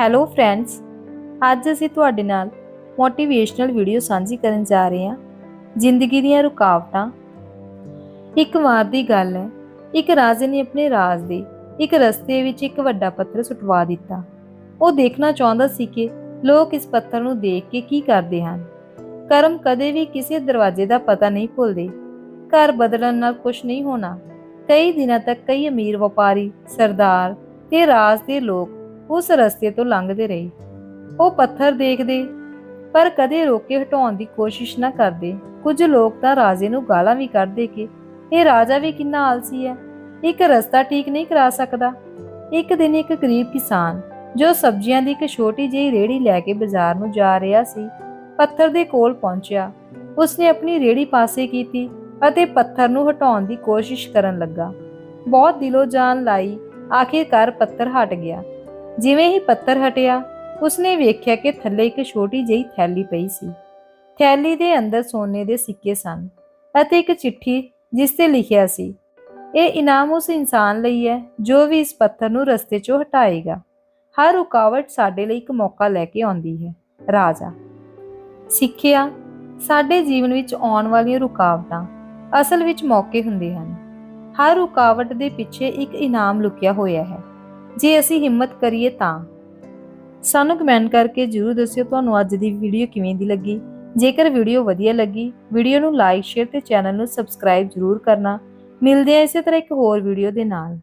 Hello friends, ਅੱਜ ਅਸੀਂ ਤੁਹਾਡੇ ਨਾਲ ਮੋਟੀਵੇਸ਼ਨਲ ਵੀਡੀਓ ਸਾਂਝੀ ਕਰਨ ਜਾ ਰਹੇ ਹਾਂ, ਜ਼ਿੰਦਗੀ ਦੀਆਂ ਰੁਕਾਵਟਾਂ। ਇੱਕ ਵਾਰ ਦੀ ਗੱਲ ਹੈ, ਇੱਕ ਰਾਜੇ ਨੇ ਆਪਣੇ ਰਾਜ ਦੇ ਇੱਕ ਰਸਤੇ ਵਿੱਚ ਇੱਕ ਵੱਡਾ ਪੱਥਰ ਸੁਟਵਾ ਦਿੱਤਾ। ਉਹ ਦੇਖਣਾ ਚਾਹੁੰਦਾ ਸੀ ਕਿ ਲੋਕ ਇਸ ਪੱਥਰ ਨੂੰ ਦੇਖ ਕੇ ਕੀ ਕਰਦੇ ਹਨ। ਕਰਮ ਕਦੇ ਵੀ ਕਿਸੇ ਦਰਵਾਜ਼ੇ ਦਾ ਪਤਾ ਨਹੀਂ ਭੁੱਲਦੇ। ਘਰ ਬਦਲਣ ਨਾਲ ਕੁਝ ਨਹੀਂ ਹੋਣਾ। ਕਈ ਦਿਨਾਂ ਤੱਕ ਕਈ ਅਮੀਰ ਵਪਾਰੀ, ਸਰਦਾਰ ਤੇ ਰਾਜ ਦੇ ਲੋਕ ਉਸ ਰਸਤੇ ਤੋਂ ਲੰਘਦੇ ਰਹੇ। ਉਹ ਪੱਥਰ ਦੇਖਦੇ, ਪਰ ਕਦੇ ਰੋਕ ਕੇ ਹਟਾਉਣ ਦੀ ਕੋਸ਼ਿਸ਼ ਨਾ ਕਰਦੇ। ਕੁਝ ਲੋਕ ਤਾਂ ਰਾਜੇ ਨੂੰ ਗਾਲਾਂ ਵੀ ਕੱਢਦੇ ਕਿ, ਇਹ ਰਾਜਾ ਵੀ ਕਿੰਨਾ ਆਲਸੀ ਹੈ। ਇੱਕ ਰਸਤਾ ਠੀਕ ਨਹੀਂ ਕਰਾ ਸਕਦਾ। ਇੱਕ ਦਿਨ ਇੱਕ ਗਰੀਬ ਕਿਸਾਨ, ਜੋ ਸਬਜ਼ੀਆਂ ਦੀ ਇੱਕ ਛੋਟੀ ਜਿਹੀ ਰੇੜੀ ਲੈ ਕੇ ਬਾਜ਼ਾਰ ਨੂੰ ਜਾ ਰਿਹਾ ਸੀ, ਪੱਥਰ ਦੇ ਕੋਲ ਪਹੁੰਚਿਆ। ਉਸਨੇ ਆਪਣੀ ਰੇੜੀ ਪਾਸੇ ਕੀਤੀ ਅਤੇ ਪੱਥਰ ਨੂੰ ਹਟਾਉਣ ਦੀ ਕੋਸ਼ਿਸ਼ ਕਰਨ ਲੱਗਾ। ਬਹੁਤ ਦਿਲੋਂ ਜਾਨ ਲਾਈ, ਆਖਿਰਕਾਰ ਪੱਥਰ ਹਟ ਗਿਆ। ਜਿਵੇਂ ਹੀ ਪੱਥਰ ਹਟਿਆ, ਉਸਨੇ ਵੇਖਿਆ ਕਿ ਥੱਲੇ ਇੱਕ ਛੋਟੀ ਜਿਹੀ ਥੈਲੀ ਪਈ ਸੀ। ਥੈਲੀ ਦੇ ਅੰਦਰ ਸੋਨੇ ਦੇ ਸਿੱਕੇ ਸਨ ਅਤੇ ਇੱਕ ਚਿੱਠੀ ਜਿਸ ਤੇ ਲਿਖਿਆ ਸੀ, ਇਹ ਇਨਾਮ ਉਸ ਇਨਸਾਨ ਲਈ ਹੈ ਜੋ ਵੀ ਇਸ ਪੱਥਰ ਨੂੰ ਰਸਤੇ 'ਚੋਂ ਹਟਾਏਗਾ। ਹਰ ਰੁਕਾਵਟ ਸਾਡੇ ਲਈ ਇੱਕ ਮੌਕਾ ਲੈ ਕੇ ਆਉਂਦੀ ਹੈ, ਰਾਜਾ। ਸਿੱਖਿਆ ਸਾਡੇ ਜੀਵਨ ਵਿੱਚ ਆਉਣ ਵਾਲੀਆਂ ਰੁਕਾਵਟਾਂ ਅਸਲ ਵਿੱਚ ਮੌਕੇ ਹੁੰਦੇ ਹਨ। ਹਰ ਰੁਕਾਵਟ ਦੇ ਪਿੱਛੇ ਇੱਕ ਇਨਾਮ ਲੁਕਿਆ ਹੋਇਆ ਹੈ। ਜੇ ਅਸੀਂ ਹਿੰਮਤ ਕਰੀਏ ਤਾਂ। ਸਾਨੂੰ ਕਮੈਂਟ ਕਰਕੇ ਜਰੂਰ ਦੱਸਿਓ ਤੁਹਾਨੂੰ ਅੱਜ ਦੀ ਵੀਡੀਓ ਕਿਵੇਂ ਦੀ ਲੱਗੀ। ਜੇਕਰ ਵੀਡੀਓ ਵਧੀਆ ਲੱਗੀ, ਵੀਡੀਓ ਨੂੰ ਲਾਈਕ, ਸ਼ੇਅਰ ਤੇ ਚੈਨਲ ਨੂੰ ਸਬਸਕ੍ਰਾਈਬ ਜਰੂਰ ਕਰਨਾ। ਮਿਲਦੇ ਆ ਇਸੇ ਤਰ੍ਹਾਂ ਇੱਕ ਹੋਰ ਵੀਡੀਓ ਦੇ ਨਾਲ।